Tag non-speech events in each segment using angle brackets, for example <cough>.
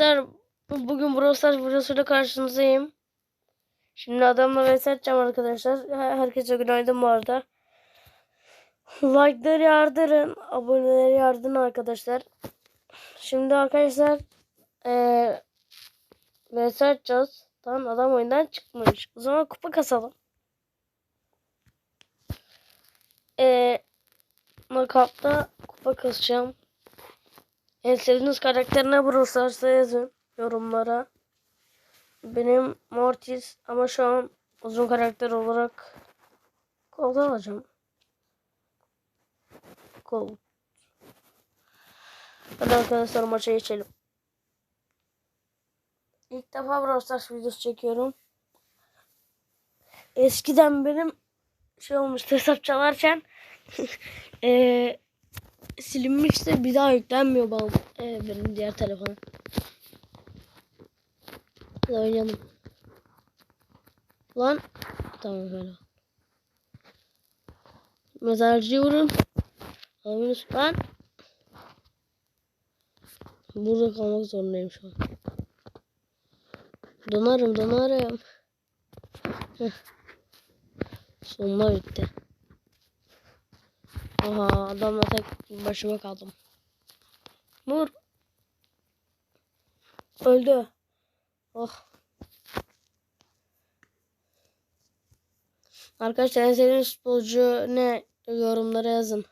Arkadaşlar bugün Brawl Stars videosuyla karşınızdayım. Şimdi adamla vs atacağım arkadaşlar. Her- Herkese günaydın bu arada. Like'ları yardırın. Aboneleri yardırın arkadaşlar. Şimdi arkadaşlar eee vs atacağız. Lan adam oyundan çıkmış. O zaman kupa kasalım. Eee Knockout'ta kupa kasacağım. En sevdiğiniz karakter ne Stars'ta yazın yorumlara. Benim Mortis ama şu an uzun karakter olarak Colt alacağım. Colt. Hadi arkadaşlar maça geçelim. İlk defa Brawl Stars videosu çekiyorum. Eskiden benim şey olmuştu hesap çalarken <laughs> eee silinmişti bir daha yüklenmiyor bana ee, benim diğer telefona. Hadi oynayalım. Lan tamam öyle. Mezarcıyı vurun. Alamıyoruz lan. Burada kalmak zorundayım şu an. Donarım donarım. Heh. Sonuna bitti. Aha adamla tek başıma kaldım. Vur. Öldü. Oh. Arkadaşlar en sevdiğiniz futbolcu ne? Yorumlara yazın.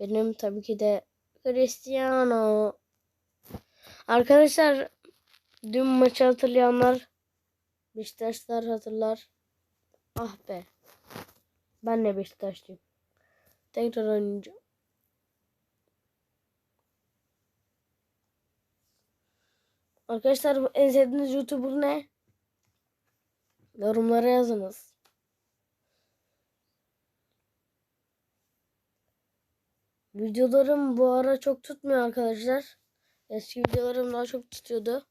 Benim tabii ki de Cristiano. Arkadaşlar dün maçı hatırlayanlar Beşiktaşlar hatırlar. Ah be. Ben de Beşiktaşlıyım. Tekrar oynayacağım. Arkadaşlar en sevdiğiniz YouTuber ne? Yorumlara yazınız. Videolarım bu ara çok tutmuyor arkadaşlar. Eski videolarım daha çok tutuyordu.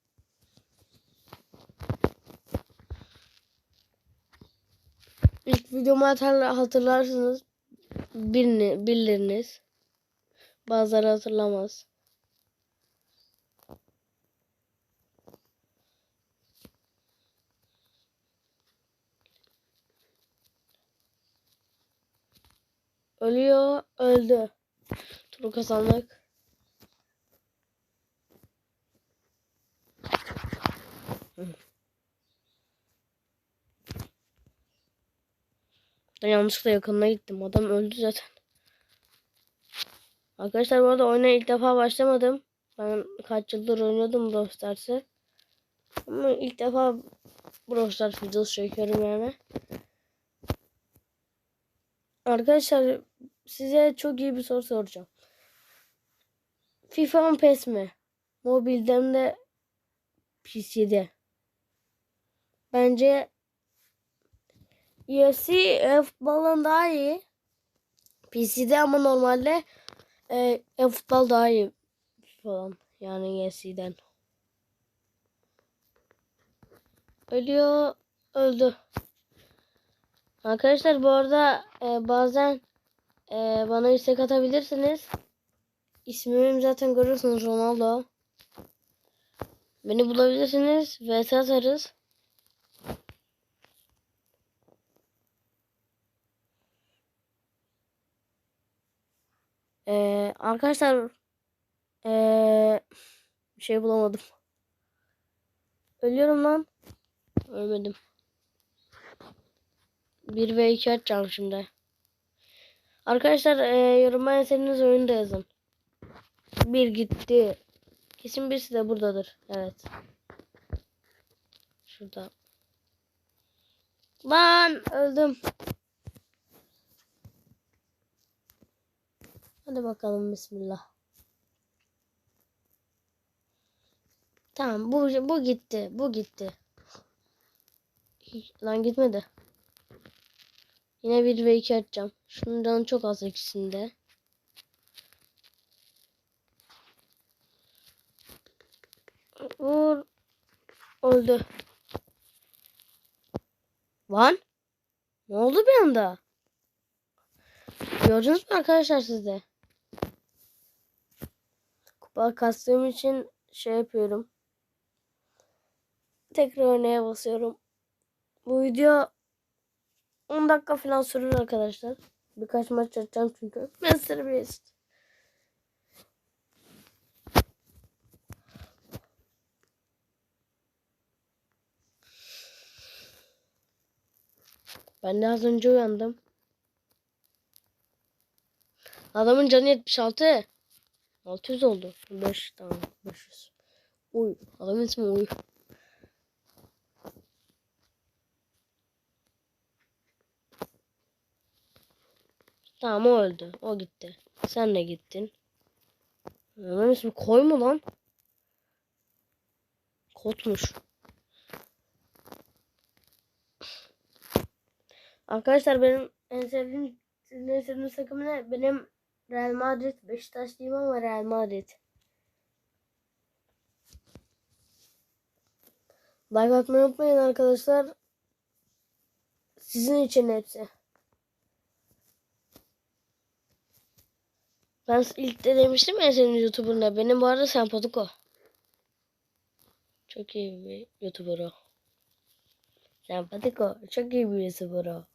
İlk videomu hatırla- hatırlarsınız. Birini, biliriniz. Bazıları hatırlamaz. Ölüyor, öldü. Turu kazandık. Hı. Ben yanlışlıkla yakınına gittim. Adam öldü zaten. Arkadaşlar bu arada oyuna ilk defa başlamadım. Ben kaç yıldır oynuyordum Brawl. Ama ilk defa Brawl Stars videosu çekiyorum yani. Arkadaşlar size çok iyi bir soru soracağım. FIFA mı PES mi? Mobilden de PC'de. Bence UFC e, futboldan daha iyi. PC'de ama normalde e, e, futbol daha iyi falan. Yani UFC'den. Ölüyor. Öldü. Arkadaşlar bu arada e, bazen e, bana istek atabilirsiniz. İsmimi zaten görürsünüz Ronaldo. Beni bulabilirsiniz. VS atarız. Ee, arkadaşlar ee, bir şey bulamadım. Ölüyorum lan. Ölmedim. 1 ve 2 atacağım şimdi. Arkadaşlar ee, yoruma en sevdiğiniz oyunu da yazın. Bir gitti. Kesin birisi de buradadır. Evet. Şurada. Lan öldüm. Hadi bakalım bismillah. Tamam bu bu gitti. Bu gitti. Lan gitmedi. Yine 1 ve 2 atacağım. Şundan çok az ikisinde. Vur. Öldü. Lan. Ne oldu bir anda? Gördünüz mü arkadaşlar siz Kupa kastığım için şey yapıyorum. Tekrar oynaya basıyorum. Bu video 10 dakika falan sürür arkadaşlar. Birkaç maç atacağım çünkü. Ben serbest. Ben de az önce uyandım. Adamın canı 76. 600 oldu. 5 tamam 500. Uy. Adamın ismi Uy. Tamam o öldü. O gitti. Sen de gittin. Adamın ismi Koy mu lan? Kotmuş. Arkadaşlar benim en sevdiğim en sevdiğiniz takım ne? Benim Real Madrid. Beşiktaşlıyım ama Real Madrid. Like atmayı unutmayın arkadaşlar. Sizin için hepsi. Ben ilk de demiştim ya senin YouTuber'ın ne? Benim bu arada Sempatiko. Çok iyi bir YouTuber o. Sempatiko. Çok iyi bir YouTuber o.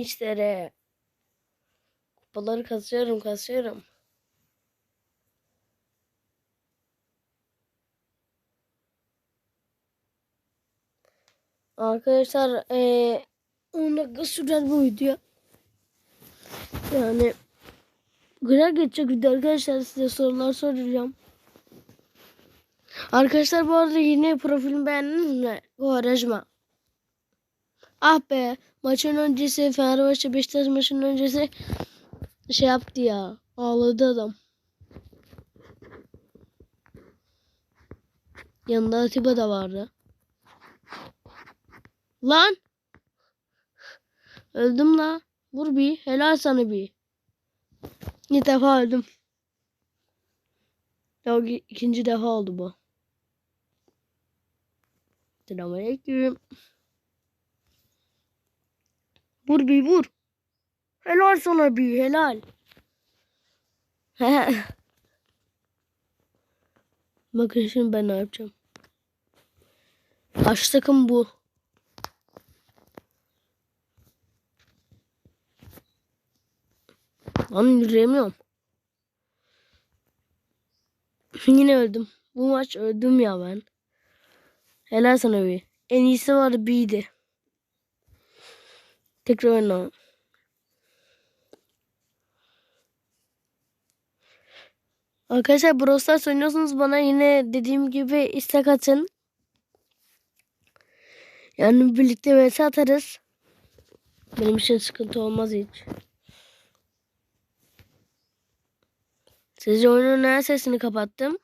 İşleri. Kupaları kasıyorum kasıyorum. Arkadaşlar eee 10 dakika sürer bu video. Yani güzel geçecek video arkadaşlar size sorular soracağım. Arkadaşlar bu arada yine profilimi beğendiniz mi? Quaresma. Ah be maçın öncesi Fenerbahçe Beşiktaş maçının öncesi şey yaptı ya. Ağladı adam. Yanında Atiba da vardı. Lan. Öldüm la. Vur bir. Helal sana bir. İlk defa öldüm. Yok ikinci defa oldu bu. Selamünaleyküm. Vur bir vur. Helal sana bir helal. <laughs> Bakın şimdi ben ne yapacağım. Baş takım bu. Lan yürüyemiyorum. <laughs> Yine öldüm. Bu maç öldüm ya ben. Helal sana bir. En iyisi vardı B'ydi. Tekrar oyna. Arkadaşlar Brawl Stars oynuyorsanız bana yine dediğim gibi istek atın. Yani birlikte vs atarız. Benim için sıkıntı olmaz hiç. Sizce oyunun neden sesini kapattım?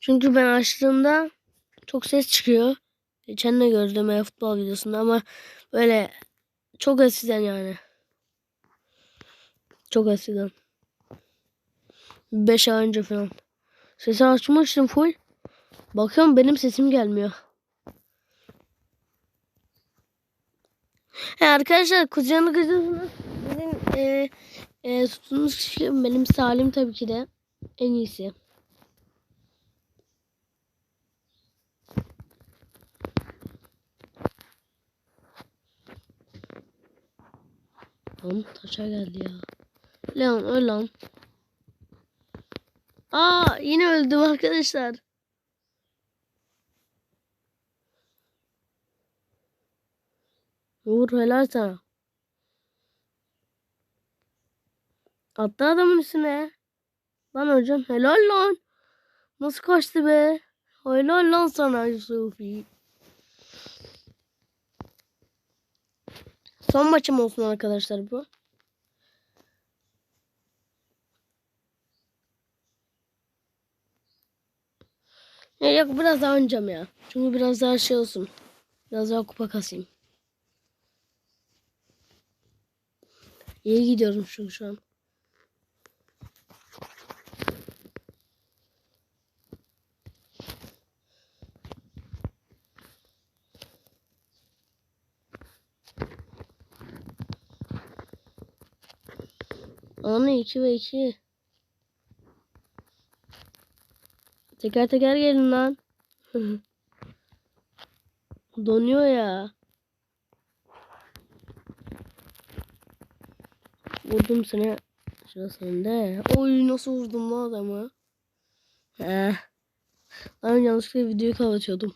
Çünkü ben açtığımda çok ses çıkıyor. Geçen de gördüm e futbol videosunda ama böyle çok eskiden yani. Çok eskiden. 5 ay önce falan. Sesi açmıştım full. Bakıyorum benim sesim gelmiyor. He arkadaşlar kucağını kızıyorsunuz. Bizim e, e, benim Salim tabii ki de en iyisi. Lan taşa geldi ya. Leon öl lan. Aa yine öldüm arkadaşlar. Vur helal sana. Attı adamın üstüne. Lan hocam helal lan. Nasıl kaçtı be? Helal lan sana Yusufi. Son maçım olsun arkadaşlar bu. Ya yok biraz daha oynayacağım ya. Çünkü biraz daha şey olsun. Biraz daha kupa kasayım. İyi gidiyorum çünkü şu an. Ana 2 ve 2. Teker teker gelin lan. <laughs> Donuyor ya. Vurdum seni. Sıra sende. Oy nasıl vurdum lan adamı. He. Ben yanlışlıkla videoyu kapatıyordum.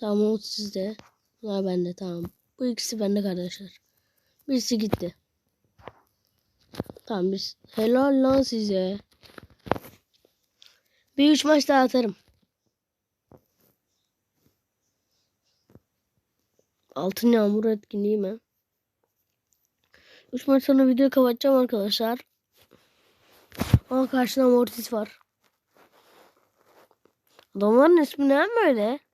Tamam o sizde. Bunlar bende tamam. Bu ikisi bende kardeşler. Birisi gitti. Tamam biz. Helal lan size. Bir üç maç daha atarım. Altın yağmur etkinliği mi? Üç maç sonra videoyu kapatacağım arkadaşlar. Ama karşıda Mortis var. Adamların ismi ne böyle?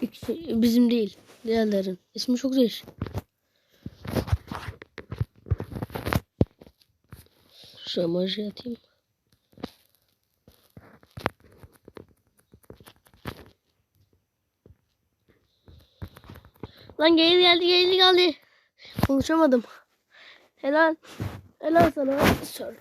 İkisi, bizim değil. Diğerlerin. İsmi çok değişik. Emoji atayım. Lan geldi geldi geldi geldi. Konuşamadım. Helal. Helal sana. Sor.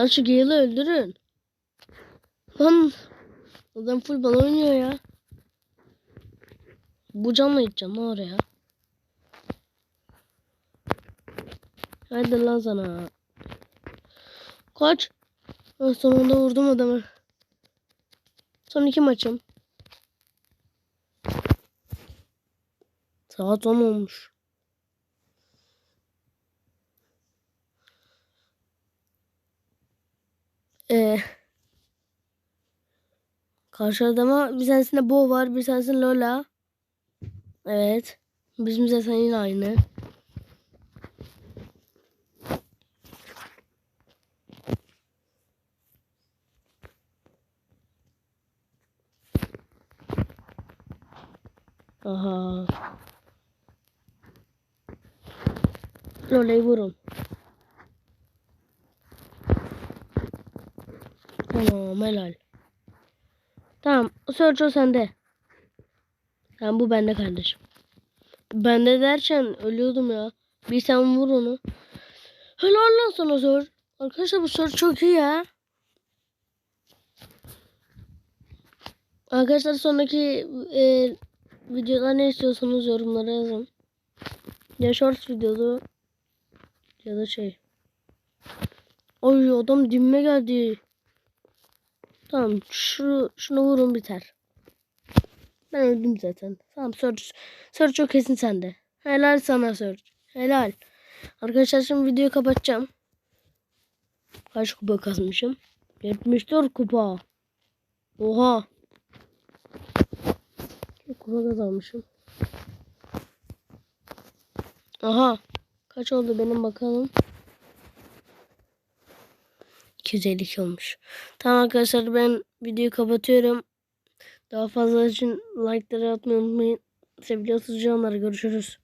Lan şu Gale'i öldürün. Lan adam full bana oynuyor ya. Bu canla gideceğim lan oraya. Hadi lan sana. Kaç. Ha, sonunda vurdum adamı. Son iki maçım. Saat 10 olmuş. Ee, karşı adama bir tanesinde Bo var, bir tanesinde Lola. Evet. Bizim zaten yine aynı. Aha. Lola'yı vurun. Tamam helal. Tamam. Sergio sende. Tamam bu bende kardeşim. Bende derken ölüyordum ya. Bir sen vur onu. Helal lan sana Sör. Arkadaşlar bu soru çok iyi ya. Arkadaşlar sonraki e, videolar ne istiyorsanız yorumlara yazın. Ya shorts videodu ya da şey. Ay adam dibime geldi. Tamam şu şunu vurun biter. Ben öldüm zaten. Tamam Search. Search çok kesin sende. Helal sana Search. Helal. Arkadaşlar şimdi videoyu kapatacağım. Kaç kupa kazmışım? 74 kupa. Oha. Kupa kazanmışım. Aha. Kaç oldu benim bakalım. 252 olmuş. Tamam arkadaşlar ben videoyu kapatıyorum. Daha fazla için like'ları atmayı unutmayın. Sevgili canlar görüşürüz.